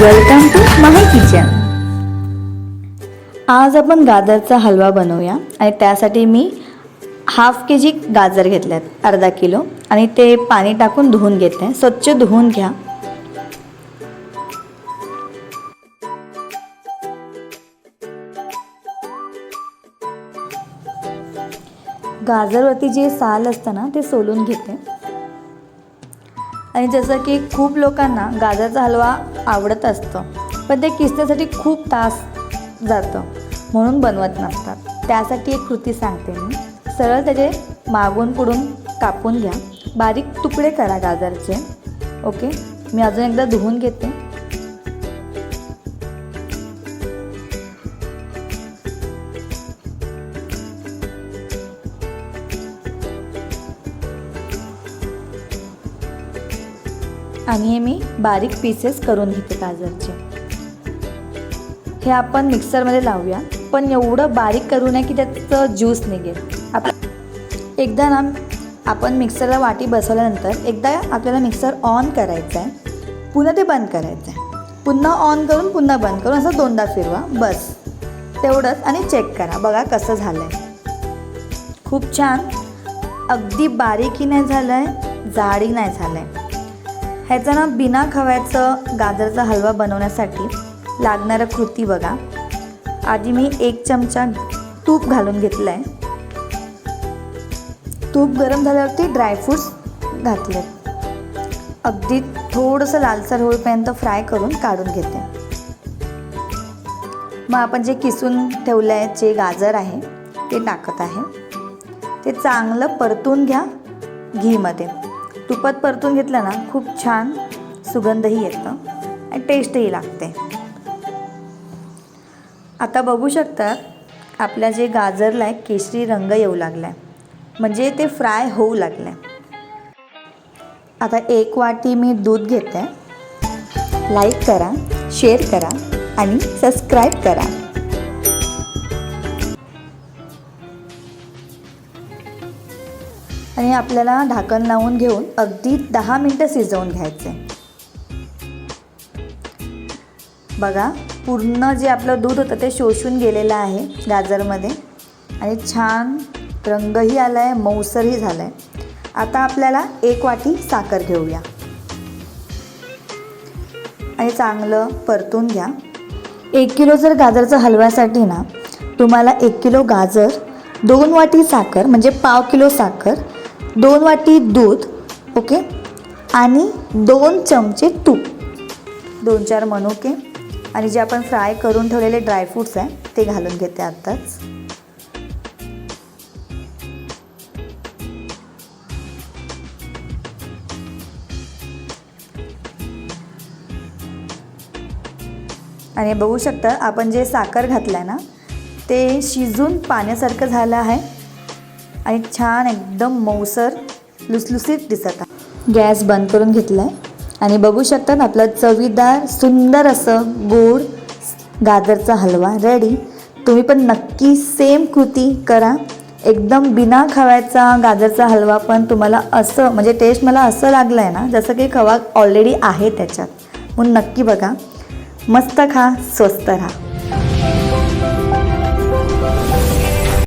Welcome to my kitchen आज आपण गाजरचा हलवा बनवूया आणि त्यासाठी मी हाफ के जी गाजर घेतल्यात अर्धा किलो. आणि ते पाणी टाकून धुवून घेतले. स्वच्छ धुवून घ्या. गाजरवरती जे साल असतं ना ते सोलून घेते. आणि जसं की खूप लोकांना गाजरचा हलवा आवडत असतं पण ते किसण्यासाठी खूप तास जातं म्हणून बनवत नसतात. त्यासाठी एक कृती सांगते मी. सरळ त्याचे मागून पुढून कापून घ्या. बारीक तुकडे करा गाजरचे. ओके? मी अजून एकदा धुवून घेते. आणि हे मी बारीक पीसेस करून घेते गाजरचे. हे आपण मिक्सरमध्ये लावूया. पण एवढं बारीक करू नये की त्याचं ज्यूस निघेल. आप एकदा ना आपण मिक्सरला वाटी बसवल्यानंतर एकदा आपल्याला मिक्सर ऑन करायचं आहे पुन्हा ते बंद करायचं आहे पुन्हा ऑन करून पुन्हा बंद करून असं दोनदा फिरवा. बस. तेवढंच आणि चेक करा. बघा कसं झालं आहे खूप छान. अगदी बारीकही नाही झालं आहे जाडही नाही झालं आहे ह्याचा ना बिना खव्याचं गाजरचा हलवा बनवण्यासाठी लागणारं कृती बघा. आधी मी एक चमचा तूप घालून घेतलं आहे तूप गरम झाल्यावरती ड्रायफ्रूट्स घातले अगदी थोडंसं लालसर होईपर्यंत फ्राय करून काढून घेते. मग आपण जे किसून ठेवलं आहे जे गाजर आहे ते टाकत आहे. ते चांगलं परतून घ्या घीमध्ये. तुपात परतून घेतलं ना खूप छान सुगंधही येतं आणि टेस्टही लागते. आता बघू शकतात आपल्या जे गाजरला आहे केशरी रंग येऊ लागला आहे म्हणजे ते फ्राय होऊ लागलं आहे आता एक वाटी मी दूध घेते. लाईक करा शेअर करा आणि सबस्क्राईब करा. आणि आपल्याला ढाकण लावून घेऊन अगदी दहा मिनटं शिजवून घ्यायचे. बघा पूर्ण जे आपलं दूध होतं ते शोषून गेलेलं आहे गाजरमध्ये. आणि छान रंगही आला आहे मऊसरही झाला आहे आता आपल्याला एक वाटी साखर घेऊया. आणि चांगलं परतून घ्या. एक किलो जर गाजरचं हलव्यासाठी ना तुम्हाला एक किलो गाजर दोन वाटी साखर म्हणजे पाव किलो साखर दोन वाटी दूध ओके? आणि दोन चमचे तूप. दोन चार मनुके आणि जे आपण फ्राय करून ठेवलेले ड्रायफ्रूट्स आहे ते घालून घेते आत्ताच. आणि बघू शकता आपण जे साखर घातलं आहे ना ते शिजून पाण्यासारखं झालं आहे. आणि छान एकदम मऊसर लुसलुसीत दिसत आहे. गॅस बंद करून घेतला आहे आणि बघू शकतात आपलं चवीदार सुंदर असं गोड गाजरचा हलवा रेडी तुम्ही पण नक्की सेम कृती करा. एकदम बिना खव्याचा गाजरचा हलवा पण तुम्हाला असं म्हणजे टेस्ट मला असं लागलं आहे ना जसं की खवा ऑलरेडी आहे त्याच्यात. म्हणून नक्की बघा. मस्त खा स्वस्त राहा.